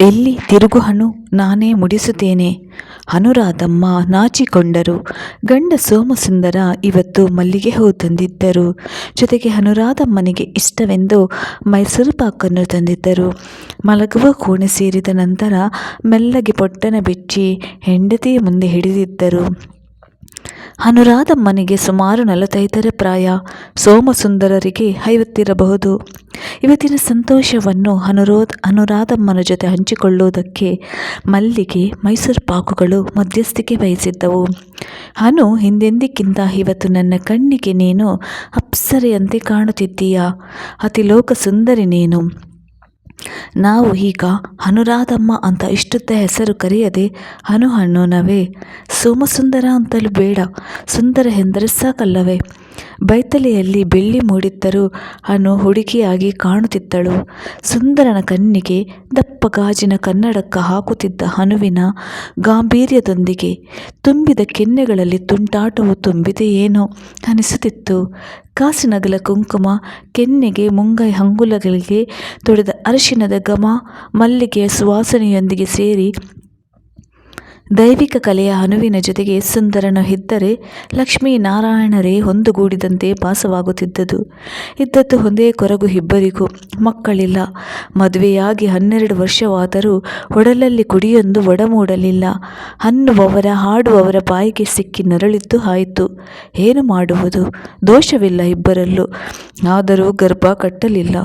ಎಲ್ಲಿ ತಿರುಗುಹನು? ನಾನೇ ಮುಡಿಸುತ್ತೇನೆ. ಅನುರಾಧಮ್ಮ ನಾಚಿಕೊಂಡರು. ಗಂಡ ಸೋಮಸುಂದರ ಇವತ್ತು ಮಲ್ಲಿಗೆ ಹೂ ತಂದಿದ್ದರು. ಜೊತೆಗೆ ಅನುರಾಧಮ್ಮನಿಗೆ ಇಷ್ಟವೆಂದು ಮೈಸೂರು ಪಾಕನ್ನು ತಂದಿದ್ದರು. ಮಲಗುವ ಕೋಣೆ ಸೇರಿದ ನಂತರ ಮೆಲ್ಲಗೆ ಪೊಟ್ಟನ ಬಿಚ್ಚಿ ಹೆಂಡತಿಯ ಮುಂದೆ ಹಿಡಿದಿದ್ದರು. ಅನುರಾಧಮ್ಮನಿಗೆ ಸುಮಾರು ನಲವತ್ತೈದರ ಪ್ರಾಯ ಸೋಮಸುಂದರರಿಗೆ ಐವತ್ತಿರಬಹುದು ಇವತ್ತಿನ ಸಂತೋಷವನ್ನು ಅನುರೋಧ, ಅನುರಾಧಮ್ಮನ ಜೊತೆ ಹಂಚಿಕೊಳ್ಳುವುದಕ್ಕೆ ಮಲ್ಲಿಗೆ ಮೈಸೂರು ಪಾಕುಗಳು ಮಧ್ಯಸ್ಥಿಕೆ ವಹಿಸಿದ್ದವು. ಅನು ಹಿಂದೆಂದಿಕ್ಕಿಂತ ಇವತ್ತು ನನ್ನ ಕಣ್ಣಿಗೆ ನೀನು ಅಪ್ಸರೆಯಂತೆ ಕಾಣುತ್ತಿದ್ದೀಯಾ? ಅತಿಲೋಕ ಸುಂದರಿ ನೀನು. ನಾವು ಈಗ ಹನುರಾಧಮ್ಮ ಅಂತ ಇಷ್ಟುದ್ದ ಹೆಸರು ಕರೆಯದೆ ಅನು ಅನ್ನೋಣವೇ ಸೋಮಸುಂದರ ಅಂತಲೂ ಬೇಡ. ಸುಂದರ ಎಂದರೆ ಸಾಕಲ್ಲವೇ? ಬೈತಲೆಯಲ್ಲಿ ಬೆಳ್ಳಿ ಮೂಡಿದ್ದರೂ ಅನು ಹುಡುಗಿಯಾಗಿ ಕಾಣುತ್ತಿದ್ದಳು. ಸುಂದರನ ಕಣ್ಣಿಗೆ ದಪ್ಪ ಗಾಜಿನ ಕನ್ನಡಕ ಹಾಕುತ್ತಿದ್ದ ಹನುವಿನ ಗಾಂಭೀರ್ಯದೊಂದಿಗೆ ತುಂಬಿದ ಕೆನ್ನೆಗಳಲ್ಲಿ ತುಂಟಾಟವು ತುಂಬಿದೆಯೇನೋ ಅನಿಸುತ್ತಿತ್ತು. ಕಾಸಿನಗಲ ಕುಂಕುಮ, ಕೆನ್ನೆಗೆ ಮುಂಗೈ ಹಂಗುಲಗಳಿಗೆ ತೊಡೆದ ಅರಿಶಿಣದ ಘಮ, ಮಲ್ಲಿಗೆಯ ಸುವಾಸನೆಯೊಂದಿಗೆ ಸೇರಿ ದೈವಿಕ ಕಲೆಯ ಹನುವಿನ ಜೊತೆಗೆ ಸುಂದರನು ಇದ್ದರೆ ಲಕ್ಷ್ಮೀನಾರಾಯಣರೇ ಹೊಂದುಗೂಡಿದಂತೆ ಭಾಸವಾಗುತ್ತಿದ್ದುದು. ಇದ್ದದ್ದು ಒಂದೇ ಕೊರಗು ಇಬ್ಬರಿಗೂ, ಮಕ್ಕಳಿಲ್ಲ. ಮದುವೆಯಾಗಿ ಹನ್ನೆರಡು ವರ್ಷವಾದರೂ ಒಡಲಲ್ಲಿ ಕುಡಿಯೊಂದು ಒಡಮೂಡಲಿಲ್ಲ. ಅನ್ನುವವರ ಹಾಡುವವರ ಬಾಯಿಗೆ ಸಿಕ್ಕಿ ನರಳಿದ್ದು ಆಯಿತು. ಏನು ಮಾಡುವುದು? ದೋಷವಿಲ್ಲ ಇಬ್ಬರಲ್ಲೂ. ಆದರೂ ಗರ್ಭ ಕಟ್ಟಲಿಲ್ಲ.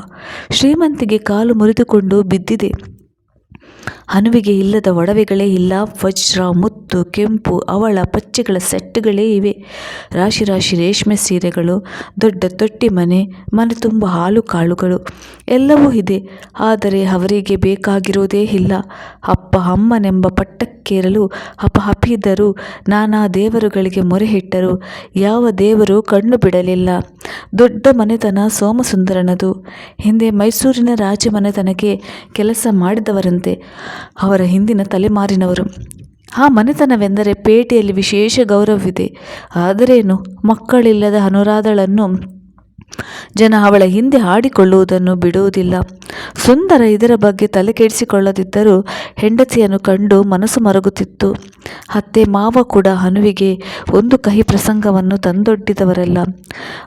ಶ್ರೀಮಂತಿಗೆ ಕಾಲು ಮುರಿದುಕೊಂಡು ಬಿದ್ದಿದೆ. ಹನುವಿಗೆ ಇಲ್ಲದ ಒಡವೆಗಳೇ ಇಲ್ಲ, ವಜ್ರ, ಮುತ್ತು, ಕೆಂಪು, ಅವಳ ಪಚ್ಚೆಗಳ ಸೆಟ್ಟುಗಳೇ ಇವೆ. ರಾಶಿ ರಾಶಿ ರೇಷ್ಮೆ ಸೀರೆಗಳು, ದೊಡ್ಡ ತೊಟ್ಟಿ ಮನೆ ಮನೆ ತುಂಬ ಹಾಲು ಕಾಳುಗಳು, ಎಲ್ಲವೂ ಇದೆ. ಆದರೆ ಅವರಿಗೆ ಬೇಕಾಗಿರೋದೇ ಇಲ್ಲ. ಅಪ್ಪ ಅಮ್ಮನೆಂಬ ಪಟ್ಟಕ್ಕೇರಲು ಹಪಹಪಿದರು ನಾನಾ ದೇವರುಗಳಿಗೆ ಮೊರೆ ಹಿಟ್ಟರು ಯಾವ ದೇವರು ಕಣ್ಣು ಬಿಡಲಿಲ್ಲ. ದೊಡ್ಡ ಮನೆತನ ಸೋಮಸುಂದರನದು. ಹಿಂದೆ ಮೈಸೂರಿನ ರಾಜಮನೆತನಕ್ಕೆ ಕೆಲಸ ಮಾಡಿದವರಂತೆ. ಅವರ ಹಿಂದಿನ ತಲೆಮಾರಿನವರು. ಆ ಮನೆತನವೆಂದರೆ ಪೇಟೆಯಲ್ಲಿ ವಿಶೇಷ ಗೌರವವಿದೆ. ಆದರೇನು ಮಕ್ಕಳಿಲ್ಲದ ಅನುರಾಧಳನ್ನು ಜನ ಅವಳ ಹಿಂದೆ ಆಡಿಕೊಳ್ಳುವುದನ್ನು ಬಿಡುವುದಿಲ್ಲ. ಸುಂದರ ಇದರ ಬಗ್ಗೆ ತಲೆ ಕೆಡಿಸಿಕೊಳ್ಳದಿದ್ದರೂ ಹೆಂಡತಿಯನ್ನು ಕಂಡು ಮನಸ್ಸು ಮರಗುತ್ತಿತ್ತು. ಅತ್ತೆ ಮಾವ ಕೂಡ ಹನುವಿಗೆ ಒಂದು ಕಹಿ ಪ್ರಸಂಗವನ್ನು ತಂದೊಡ್ಡಿದವರಲ್ಲ.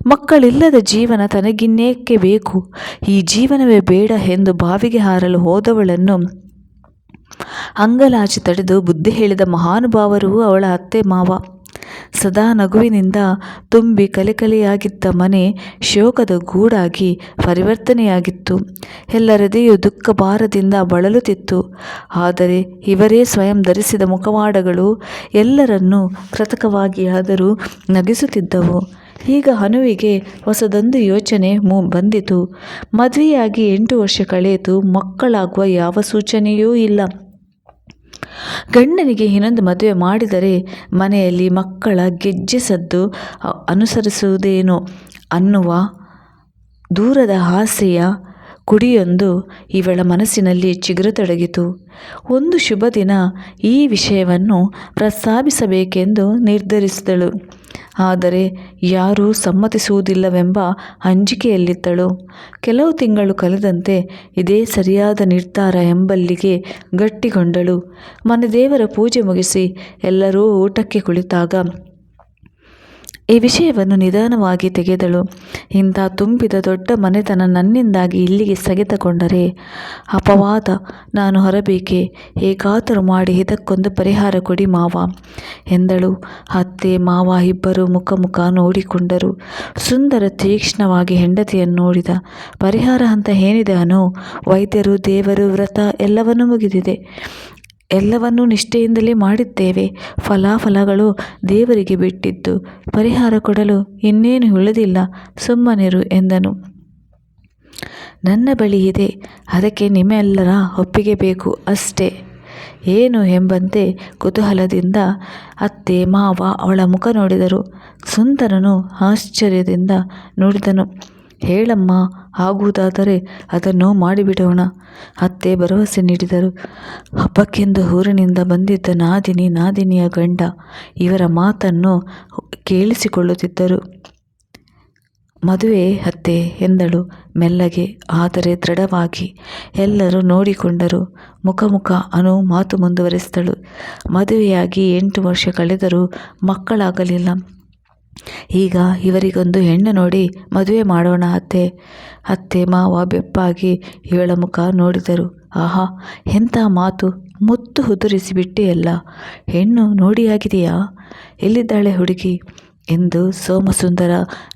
ಮಕ್ಕಳಿಲ್ಲದ ಜೀವನ ತನಗಿನ್ನೇಕೆ ಬೇಕು? ಈ ಜೀವನವೇ ಬೇಡ ಎಂದು ಬಾವಿಗೆ ಹಾರಲು ಹೋದವಳನ್ನು ಅಂಗಲಾಚಿ ತಡೆದು ಬುದ್ಧಿ ಹೇಳಿದ ಮಹಾನುಭಾವರು ಅವಳ ಅತ್ತೆ ಮಾವ. ಸದಾ ನಗುವಿನಿಂದ ತುಂಬಿ ಕಲೆಕಲೆಯಾಗಿದ್ದ ಮನೆ ಶೋಕದ ಗೂಡಾಗಿ ಪರಿವರ್ತನೆಯಾಗಿತ್ತು. ಎಲ್ಲರದೆಯೂ ದುಃಖ ಭಾರದಿಂದ ಬಳಲುತ್ತಿತ್ತು. ಆದರೆ ಇವರೇ ಸ್ವಯಂ ಧರಿಸಿದ ಮುಖವಾಡಗಳು ಎಲ್ಲರನ್ನೂ ಕೃತಕವಾಗಿಯಾದರೂ ನಗಿಸುತ್ತಿದ್ದವು. ಈಗ ಹನುವಿಗೆ ಹೊಸದೊಂದು ಯೋಚನೆ ಮು ಬಂದಿತು. ಮದುವೆಯಾಗಿ ಎಂಟು ವರ್ಷ ಕಳೆಯಿತು ಮಕ್ಕಳಾಗುವ ಯಾವ ಸೂಚನೆಯೂ ಇಲ್ಲ. ಗಂಡನಿಗೆ ಇನ್ನೊಂದು ಮದುವೆ ಮಾಡಿದರೆ ಮನೆಯಲ್ಲಿ ಮಕ್ಕಳ ಗೆಜ್ಜೆ ಸದ್ದು ಅನುಸರಿಸುವುದೇನೋ ಅನ್ನುವ ದೂರದ ಆಸೆಯ ಕುಡಿಯೊಂದು ಇವಳ ಮನಸ್ಸಿನಲ್ಲಿ ಚಿಗುರತೊಡಗಿತು. ಒಂದು ಶುಭ ದಿನ ಈ ವಿಷಯವನ್ನು ಪ್ರಸ್ತಾಪಿಸಬೇಕೆಂದು ನಿರ್ಧರಿಸಿದಳು. ಆದರೆ ಯಾರೂ ಸಮ್ಮತಿಸುವುದಿಲ್ಲವೆಂಬ ಅಂಜಿಕೆಯಲ್ಲಿದ್ದಳು. ಕೆಲವು ತಿಂಗಳು ಕಳೆದಂತೆ ಇದೇ ಸರಿಯಾದ ನಿರ್ಧಾರ ಎಂಬಲ್ಲಿಗೆ ಗಟ್ಟಿಗೊಂಡಳು. ಮನೆದೇವರ ಪೂಜೆ ಮುಗಿಸಿ ಎಲ್ಲರೂ ಊಟಕ್ಕೆ ಕುಳಿತಾಗ ಈ ವಿಷಯವನ್ನು ನಿಧಾನವಾಗಿ ತೆಗೆದಳು. ಇಂಥ ತುಂಬಿದ ದೊಡ್ಡ ಮನೆತನ ನನ್ನಿಂದಾಗಿ ಇಲ್ಲಿಗೆ ಸ್ಥಗಿತಗೊಂಡರೆ ಅಪವಾದ. ನಾನು ಹೊರಬೇಕೆ? ಹೇಗಾದರೂ ಮಾಡಿ ಇದಕ್ಕೊಂದು ಪರಿಹಾರ ಕೊಡಿ ಮಾವ ಎಂದಳು. ಅತ್ತೆ, ಮಾವ ಇಬ್ಬರು ಮುಖ ಮುಖ ನೋಡಿಕೊಂಡರು. ಸುಂದರ ತೀಕ್ಷ್ಣವಾಗಿ ಹೆಂಡತಿಯನ್ನು ನೋಡಿದ. ಪರಿಹಾರ ಅಂತ ಏನಿದೆ ಅನು? ವೈದ್ಯರು, ದೇವರು, ವ್ರತ ಎಲ್ಲವನ್ನೂ ಮುಗಿದಿದೆ. ಎಲ್ಲವನ್ನೂ ನಿಷ್ಠೆಯಿಂದಲೇ ಮಾಡಿದ್ದೇವೆ. ಫಲಾಫಲಗಳು ದೇವರಿಗೆ ಬಿಟ್ಟಿದ್ದು, ಪರಿಹಾರ ಕೊಡಲು ಇನ್ನೇನು ಉಳಿದಿಲ್ಲ. ಸುಮ್ಮನಿರು ಎಂದನು. ನನ್ನ ಬಳಿ ಇದೆ. ಅದಕ್ಕೆ ನಿಮ್ಮೆಲ್ಲರ ಒಪ್ಪಿಗೆ ಬೇಕು ಅಷ್ಟೇ. ಏನು ಎಂಬಂತೆ ಕುತೂಹಲದಿಂದ ಅತ್ತೆ ಮಾವ ಅವಳ ಮುಖ ನೋಡಿದರು. ಸುಂದರನು ಆಶ್ಚರ್ಯದಿಂದ ನೋಡಿದನು. ಹೇಳಮ್ಮ, ಆಗುವುದಾದರೆ ಅದನ್ನು ಮಾಡಿಬಿಡೋಣ. ಅತ್ತೆ ಭರವಸೆ ನೀಡಿದರು. ಹಬ್ಬಕ್ಕೆಂದು ಊರಿನಿಂದ ಬಂದಿದ್ದ ನಾದಿನಿ ನಾದಿನಿಯ ಗಂಡ ಇವರ ಮಾತನ್ನು ಕೇಳಿಸಿಕೊಳ್ಳುತ್ತಿದ್ದರು. ಮದುವೆ, ಅತ್ತೆ, ಎಂದಳು ಮೆಲ್ಲಗೆ, ಆದರೆ ದೃಢವಾಗಿ. ಎಲ್ಲರೂ ನೋಡಿಕೊಂಡರು. ಮುಖ ಅನು ಮಾತು ಮುಂದುವರೆಸಿದಳು. ಮದುವೆಯಾಗಿ ಎಂಟು ವರ್ಷ ಕಳೆದರೂ ಮಕ್ಕಳಾಗಲಿಲ್ಲ. ಈಗ ಇವರಿಗೊಂದು ಹೆಣ್ಣು ನೋಡಿ ಮದುವೆ ಮಾಡೋಣ ಅತ್ತೆ. ಅತ್ತೆ ಮಾವ ಬೆಪ್ಪಾಗಿ ಇವಳ ಮುಖ ನೋಡಿದರು. ಆಹಾ, ಎಂಥ ಮಾತು. ಮುತ್ತು ಹುದುರಿಸಿಬಿಟ್ಟೆಯಲ್ಲ ಹೆಣ್ಣು ನೋಡಿಯಾಗಿದೆಯಾ? ಎಲ್ಲಿದ್ದಾಳೆ ಹುಡುಗಿ? ಎಂದು ಸೋಮಸುಂದರ,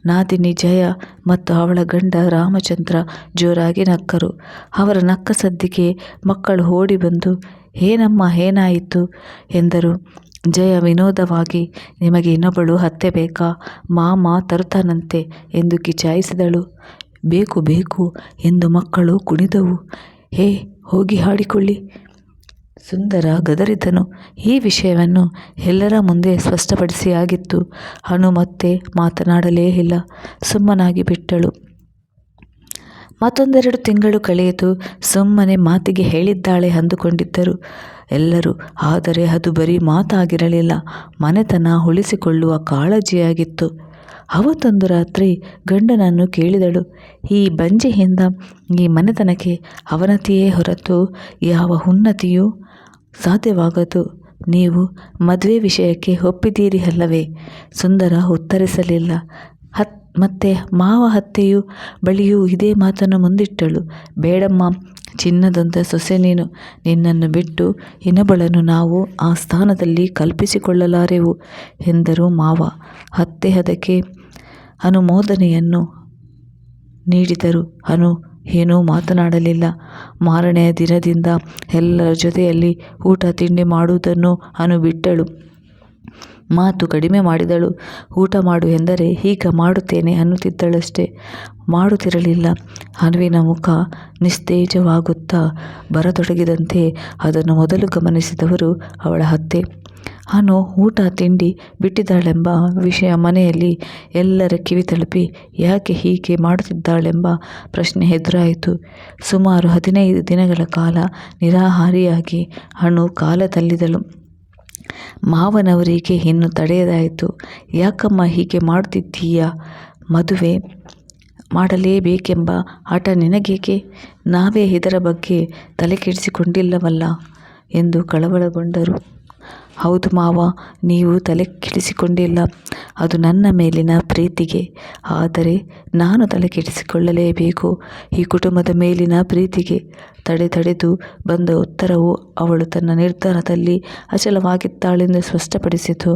ನಾದಿನಿ ಜಯ ಮತ್ತು ಅವಳ ಗಂಡ ರಾಮಚಂದ್ರ ಜೋರಾಗಿ ನಕ್ಕರು. ಅವರ ನಕ್ಕ ಸದ್ದಿಗೆ ಮಕ್ಕಳು ಓಡಿ ಬಂದು, ಏನಮ್ಮ, ಏನಾಯಿತು? ಎಂದರು. ಜಯ ವಿನೋದವಾಗಿ ನಿಮಗೆ ಇನ್ನೊಬ್ಬಳು ಹತ್ತೆ ಬೇಕಾ? ಮಾಮ ತರುತ್ತಾನಂತೆ ಎಂದು ಕಿಚಾಯಿಸಿದಳು. ಬೇಕು ಬೇಕು ಎಂದು ಮಕ್ಕಳು ಕುಣಿದವು. ಹೇ, ಹೋಗಿ ಹಾಡಿಕೊಳ್ಳಿ. ಸುಂದರ ಗದರಿದನು ಈ ವಿಷಯವನ್ನು ಎಲ್ಲರ ಮುಂದೆ ಸ್ಪಷ್ಟಪಡಿಸಿ ಆಗಿತ್ತು. ಹನು ಮತ್ತೆ ಮಾತನಾಡಲೇ ಇಲ್ಲ. ಸುಮ್ಮನಾಗಿ ಬಿಟ್ಟಳು. ಮತ್ತೊಂದೆರಡು ತಿಂಗಳು ಕಳೆಯಿತು. ಸುಮ್ಮನೆ ಮಾತಿಗೆ ಹೇಳಿದ್ದಾಳೆ ಅಂದುಕೊಂಡಿದ್ದರು. ಎಲ್ಲರೂ, ಆದರೆ ಅದು ಬರೀ ಮಾತಾಗಿರಲಿಲ್ಲ. ಮನೆತನ ಉಳಿಸಿಕೊಳ್ಳುವ ಕಾಳಜಿಯಾಗಿತ್ತು. ಅವತ್ತೊಂದು ರಾತ್ರಿ ಗಂಡನನ್ನು ಕೇಳಿದಳು. ಈ ಬಂಜೆಯಿಂದ ಈ ಮನೆತನಕ್ಕೆ ಅವನತಿಯೇ ಹೊರತು ಯಾವ ಉನ್ನತಿಯೂ ಸಾಧ್ಯವಾಗದು. ನೀವು ಮದುವೆ ವಿಷಯಕ್ಕೆ ಒಪ್ಪಿದ್ದೀರಿ ಅಲ್ಲವೇ? ಸುಂದರ ಉತ್ತರಿಸಲಿಲ್ಲ. ಹತ್ ಮತ್ತೆ ಮಾವ ಹತ್ತೆಯು ಬಳಿಯೂ ಇದೇ ಮಾತನ್ನು ಮುಂದಿಟ್ಟಳು. ಬೇಡಮ್ಮ, ಚಿನ್ನದಂತ ಸೊಸೆ ನೀನು, ನಿನ್ನನ್ನು ಬಿಟ್ಟು ಇನ್ನೊಬ್ಬಳನ್ನು ನಾವು ಆ ಸ್ಥಾನದಲ್ಲಿ ಕಲ್ಪಿಸಿಕೊಳ್ಳಲಾರೆವು ಎಂದರು ಮಾವ. ಹತ್ತೆ ಅದಕ್ಕೆ ಅನುಮೋದನೆಯನ್ನು ನೀಡಿದರು. ಅನು ಏನೂ ಮಾತನಾಡಲಿಲ್ಲ. ಮಾರನೆಯ ದಿನದಿಂದ ಎಲ್ಲರ ಜೊತೆಯಲ್ಲಿ ಊಟ, ತಿಂಡಿ ಮಾಡುವುದನ್ನು ಅನು ಬಿಟ್ಟಳು. ಮಾತು ಕಡಿಮೆ ಮಾಡಿದಳು. ಊಟ ಮಾಡು ಎಂದರೆ ಈಗ ಮಾಡುತ್ತೇನೆ ಅನ್ನುತ್ತಿದ್ದಳಷ್ಟೇ. ಮಾಡುತ್ತಿರಲಿಲ್ಲ. ಹನುವಿನ ಮುಖ ನಿಸ್ತೇಜವಾಗುತ್ತಾ ಬರತೊಡಗಿದಂತೆ ಅದನ್ನು ಮೊದಲು ಗಮನಿಸಿದವರು ಅವಳ ಹತ್ತೆ ಅನು ಊಟ ತಿಂಡಿ ಬಿಟ್ಟಿದ್ದಾಳೆಂಬ ವಿಷಯ ಮನೆಯಲ್ಲಿ ಎಲ್ಲರ ಕಿವಿ ತಲುಪಿ ಯಾಕೆ ಹೀಗೆ ಮಾಡುತ್ತಿದ್ದಾಳೆಂಬ ಪ್ರಶ್ನೆ ಎದುರಾಯಿತು. ಸುಮಾರು ಹದಿನೈದು ದಿನಗಳ ಕಾಲ ನಿರಾಹಾರಿಯಾಗಿ ಹಣ್ಣು ಕಾಲ ತಳ್ಳಿದಳು ಮಾವನವರಿಗೆ ಇನ್ನು ತಡೆಯದಾಯಿತು. ಯಾಕಮ್ಮ ಹೀಗೆ ಮಾಡುತ್ತಿದ್ದೀಯ? ಮದುವೆ ಮಾಡಲೇಬೇಕೆಂಬ ಹಠ ನಿನಗೇಕೆ? ನಾವೇ ಇದರ ಬಗ್ಗೆ ತಲೆಕೆಡಿಸಿಕೊಂಡಿಲ್ಲವಲ್ಲ ಎಂದು ಕಳವಳಗೊಂಡರು. ಹೌದು ಮಾವ, ನೀವು ತಲೆ ಕೆಡಿಸಿಕೊಂಡಿಲ್ಲ. ಅದು ನನ್ನ ಮೇಲಿನ ಪ್ರೀತಿಗೆ. ಆದರೆ ನಾನು ತಲೆ ಕೆಡಿಸಿಕೊಳ್ಳಲೇಬೇಕು. ಈ ಕುಟುಂಬದ ಮೇಲಿನ ಪ್ರೀತಿಗೆ. ತಡೆ ತಡೆದು ಬಂದ ಉತ್ತರವು ಅವಳು ತನ್ನ ನಿರ್ಧಾರದಲ್ಲಿ ಅಚಲವಾಗಿದ್ದಾಳೆಂದು ಸ್ಪಷ್ಟಪಡಿಸಿತು.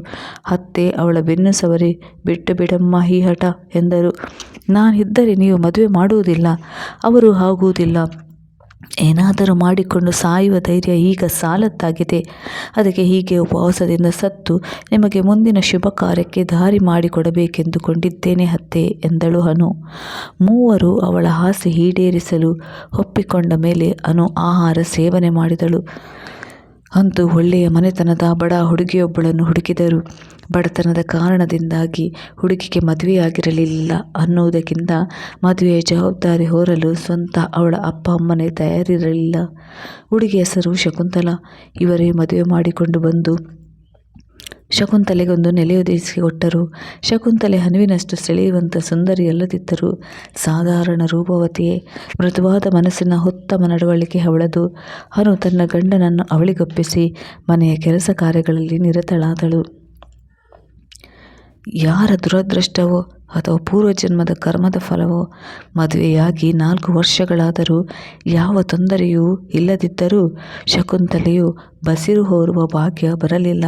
ಅತ್ತೆ ಅವಳ ಬೆನ್ನು ಸವರಿ ಬಿಟ್ಟು ಬಿಡಮ್ಮ ಈ ಹಠ ಎಂದರು. ನಾನಿದ್ದರೆ ನೀವು ಮದುವೆ ಮಾಡುವುದಿಲ್ಲ. ಅವರು ಆಗುವುದಿಲ್ಲ. ಏನಾದರೂ ಮಾಡಿಕೊಂಡು ಸಾಯುವ ಧೈರ್ಯ ಈಗ ಸಾಲದ್ದಾಗಿದೆ. ಅದಕ್ಕೆ ಹೀಗೆ ಉಪವಾಸದಿಂದ ಸತ್ತು ನಿಮಗೆ ಮುಂದಿನ ಶುಭ ಕಾರ್ಯಕ್ಕೆ ದಾರಿ ಮಾಡಿಕೊಡಬೇಕೆಂದುಕೊಂಡಿದ್ದೇನೆ ಅತ್ತೆ, ಎಂದಳು ಅನು. ಮೂವರು ಅವಳ ಆಸೆ ಈಡೇರಿಸಲು ಒಪ್ಪಿಕೊಂಡ ಮೇಲೆ ಅನು ಆಹಾರ ಸೇವನೆ ಮಾಡಿದಳು. ಅಂತೂ ಒಳ್ಳೆಯ ಮನೆತನದ ಬಡ ಹುಡುಗಿಯೊಬ್ಬಳನ್ನು ಹುಡುಕಿದರು ಬಡತನದ ಕಾರಣದಿಂದಾಗಿ ಹುಡುಗಿಗೆ ಮದುವೆಯಾಗಿರಲಿಲ್ಲ ಅನ್ನುವುದಕ್ಕಿಂತ ಮದುವೆಯ ಜವಾಬ್ದಾರಿ ಹೊರಲು ಸ್ವಂತ ಅವಳ ಅಪ್ಪ ಅಮ್ಮನೇ ತಯಾರಿರಲಿಲ್ಲ. ಹುಡುಗಿಯ ಹೆಸರು ಶಕುಂತಲ. ಇವರೇ ಮದುವೆ ಮಾಡಿಕೊಂಡು ಬಂದು ಶಕುಂತಲೆಗೊಂದು ನೆಲೆಯೊದಗಿಸಿಕೊಟ್ಟರು ಶಕುಂತಲೆ ಹನುವಿನಷ್ಟು ಸೆಳೆಯುವಂಥ ಸುಂದರಿಯಲ್ಲದಿದ್ದರು ಸಾಧಾರಣ ರೂಪವತಿಯೇ. ಮೃದುವಾದ ಮನಸ್ಸಿನ ಉತ್ತಮ ನಡವಳಿಕೆ ಅವಳದು. ಹನು ತನ್ನ ಗಂಡನನ್ನು ಅವಳಿಗೊಪ್ಪಿಸಿ ಮನೆಯ ಕೆಲಸ ಕಾರ್ಯಗಳಲ್ಲಿ ನಿರತಳಾದಳು. ಯಾರ ದುರದೃಷ್ಟವೋ ಅಥವಾ ಪೂರ್ವಜನ್ಮದ ಕರ್ಮದ ಫಲವೋ, ಮದುವೆಯಾಗಿ ನಾಲ್ಕು ವರ್ಷಗಳಾದರೂ ಯಾವ ತೊಂದರೆಯೂ ಇಲ್ಲದಿದ್ದರೂ ಶಕುಂತಲೆಯು ಬಸಿರು ಹೋರುವ ಭಾಗ್ಯ ಬರಲಿಲ್ಲ.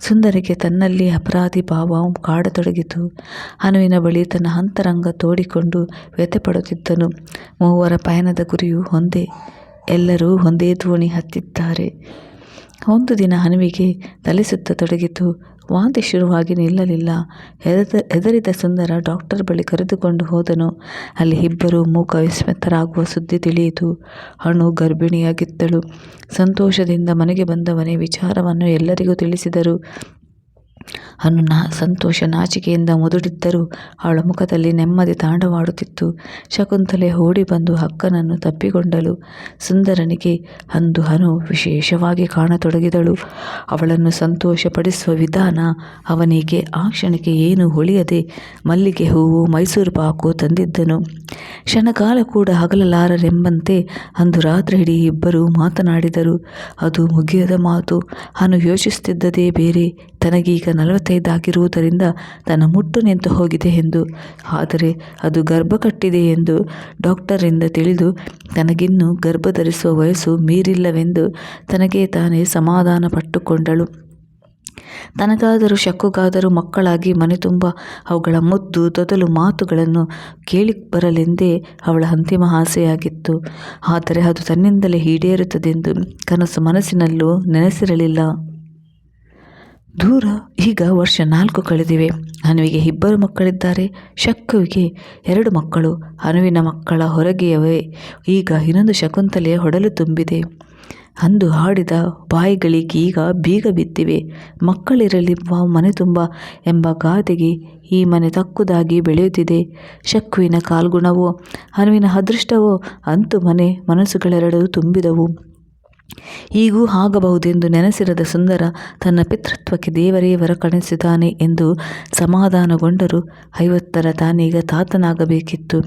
ಸುಂದರಿಗೆ ತನ್ನಲ್ಲಿ ಅಪರಾಧಿ ಭಾವ ಕಾಡತೊಡಗಿತು. ಹನುವಿನ ಬಳಿ ತನ್ನ ಅಂತರಂಗ ತೋಡಿಕೊಂಡು ವ್ಯಥೆಪಡುತ್ತಿದ್ದನು. ಮೂವರ ಪಯಣದ ಗುರಿಯು ಒಂದೇ. ಎಲ್ಲರೂ ಒಂದೇ ದೋಣಿ ಹತ್ತಿದ್ದಾರೆ. ಒಂದು ದಿನ ಹನುವಿಗೆ ತಲೆ ಸುತ್ತತೊಡಗಿತು ವಾಂತಿ ಶುರುವಾಗಿ ನಿಲ್ಲಲಿಲ್ಲ. ಹೆದರ ಹೆದರಿದ ಸುಂದರ ಡಾಕ್ಟರ್ ಬಳಿ ಕರೆದುಕೊಂಡು ಹೋದನು. ಅಲ್ಲಿ ಇಬ್ಬರು ಮೂಕ ವಿಸ್ಮಿತರಾಗುವ ಸುದ್ದಿ ತಿಳಿಯಿತು. ಹಣ್ಣು ಗರ್ಭಿಣಿಯಾಗಿದ್ದಳು. ಸಂತೋಷದಿಂದ ಮನೆಗೆ ಬಂದವನೇ ವಿಚಾರವನ್ನು ಎಲ್ಲರಿಗೂ ತಿಳಿಸಿದರು. ಅನು ನಾ ಸಂತೋಷ ನಾಚಿಕೆಯಿಂದ ಮುದುಡಿದ್ದರೂ ಅವಳ ಮುಖದಲ್ಲಿ ನೆಮ್ಮದಿ ತಾಂಡವಾಡುತ್ತಿತ್ತು. ಶಕುಂತಲೆ ಓಡಿ ಬಂದು ಅಕ್ಕನನ್ನು ತಪ್ಪಿಕೊಂಡಳು. ಸುಂದರನಿಗೆ ಅಂದು ಹನು ವಿಶೇಷವಾಗಿ ಕಾಣತೊಡಗಿದಳು. ಅವಳನ್ನು ಸಂತೋಷಪಡಿಸುವ ವಿಧಾನ ಅವನಿಗೆ ಆ ಕ್ಷಣಕ್ಕೆ ಏನು ಹೊಳೆಯದೆ ಮಲ್ಲಿಗೆ ಹೂವು ಮೈಸೂರು ಪಾಕು ತಂದಿದ್ದನು. ಕ್ಷಣಕಾಲ ಕೂಡ ಹಗಲಲಾರರೆಂಬಂತೆ ಅಂದು ರಾತ್ರಿ ಇಡೀ ಇಬ್ಬರು ಮಾತನಾಡಿದರು. ಅದು ಮುಗಿಯದ ಮಾತು. ಹನು ಯೋಚಿಸುತ್ತಿದ್ದದೇ ಬೇರೆ. ತನಗೀಗ ನಲವತ್ತೈದಾಗಿರುವುದರಿಂದ ತನ್ನ ಮುಟ್ಟು ನಿಂತು ಹೋಗಿದೆ ಎಂದು. ಆದರೆ ಅದು ಗರ್ಭ ಕಟ್ಟಿದೆ ಎಂದು ಡಾಕ್ಟರಿಂದ ತಿಳಿದು ತನಗಿನ್ನೂ ಗರ್ಭ ಧರಿಸುವ ವಯಸ್ಸು ಮೀರಿಲ್ಲವೆಂದು ತನಗೆ ತಾನೇ ಸಮಾಧಾನ ಪಟ್ಟುಕೊಂಡಳು. ತನಗಾದರೂ ಶಕ್ಕುಗಾದರೂ ಮಕ್ಕಳಾಗಿ ಮನೆ ತುಂಬ ಅವುಗಳ ಮುದ್ದು ತೊದಲು ಮಾತುಗಳನ್ನು ಕೇಳಿ ಬರಲೆಂದೇ ಅವಳ ಅಂತಿಮ ಆಸೆಯಾಗಿತ್ತು. ಆದರೆ ಅದು ತನ್ನಿಂದಲೇ ಈಡೇರುತ್ತದೆಂದು ಕನಸು ಮನಸ್ಸಿನಲ್ಲೂ ನೆನೆಸಿರಲಿಲ್ಲ. ದೂರ ಈಗ ವರ್ಷ ನಾಲ್ಕು ಕಳೆದಿವೆ. ಹನುವಿಗೆ ಇಬ್ಬರು ಮಕ್ಕಳಿದ್ದಾರೆ. ಶಕ್ಕುವಿಗೆ ಎರಡು ಮಕ್ಕಳು, ಹನುವಿನ ಮಕ್ಕಳ ಹೊರಗೆಯವೇ. ಈಗ ಇನ್ನೊಂದು ಶಕುಂತಲೆಯ ಹೊಡಲು ತುಂಬಿದೆ. ಅಂದು ಹಾಡಿದ ಬಾಯಿಗಳಿಗೀಗ ಬೀಗ ಬಿದ್ದಿವೆ. ಮಕ್ಕಳಿರಲಿ ಮನೆ ತುಂಬ ಎಂಬ ಗಾದೆಗೆ ಈ ಮನೆ ತಕ್ಕುದಾಗಿ ಬೆಳೆಯುತ್ತಿದೆ. ಶಕ್ಕುವಿನ ಕಾಲ್ಗುಣವೋ, ಹನುವಿನ ಅದೃಷ್ಟವೋ, ಅಂತೂ ಮನೆ ಮನಸ್ಸುಗಳೆರಡೂ ತುಂಬಿದವು. ಈಗೂ ಆಗಬಹುದೆಂದು ನೆನೆಸಿರದ ಸುಂದರ ತನ್ನ ಪಿತೃತ್ವಕ್ಕೆ ದೇವರೇ ವರ ಕಣಿಸಿದ್ದಾನೆ ಎಂದು ಸಮಾಧಾನಗೊಂಡರು ಐವತ್ತರ ತಾನೀಗ ತಾತನಾಗಬೇಕಿತ್ತು.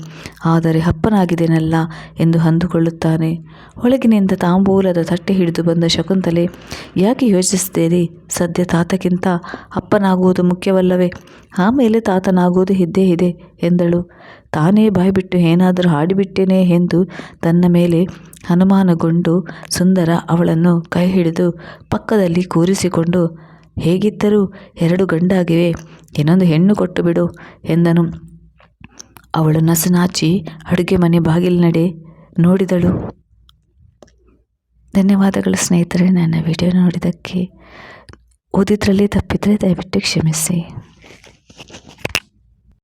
ಆದರೆ ಅಪ್ಪನಾಗಿದ್ದೇನಲ್ಲ ಎಂದು ಅಂದುಕೊಳ್ಳುತ್ತಾನೆ. ಒಳಗಿನಿಂದ ತಾಂಬೂಲದ ತಟ್ಟೆ ಹಿಡಿದು ಬಂದ ಶಕುಂತಲೆ, ಯಾಕೆ ಯೋಚಿಸುತ್ತೇರಿ ಸದ್ಯ ತಾತಕ್ಕಿಂತ ಅಪ್ಪನಾಗುವುದು ಮುಖ್ಯವಲ್ಲವೇ? ಆಮೇಲೆ ತಾತನಾಗುವುದು ಇದ್ದೇ ಇದೆ ಎಂದಳು. ತಾನೇ ಬಾಯ್ಬಿಟ್ಟು ಏನಾದರೂ ಹಾಡಿಬಿಟ್ಟೇನೆ ಎಂದು ತನ್ನ ಮೇಲೆ ಅನುಮಾನಗೊಂಡು ಸುಂದರ ಅವಳನ್ನು ಕೈ ಹಿಡಿದು ಪಕ್ಕದಲ್ಲಿ ಕೂರಿಸಿಕೊಂಡು, ಹೇಗಿದ್ದರೂ ಎರಡು ಗಂಡಾಗಿವೆ, ಇನ್ನೊಂದು ಹೆಣ್ಣು ಕೊಟ್ಟು ಬಿಡು ಎಂದನು. ಅವಳು ನಸುನಾಚಿ ಅಡುಗೆ ಮನೆ ಬಾಗಿಲಿನಡೆ ನೋಡಿದಳು. ಧನ್ಯವಾದಗಳು ಸ್ನೇಹಿತರೆ, ನನ್ನ ವಿಡಿಯೋ ನೋಡಿದ್ದಕ್ಕೆ ಓದಿದ್ರಲ್ಲಿ ತಪ್ಪಿದರೆ ದಯವಿಟ್ಟು ಕ್ಷಮಿಸಿ.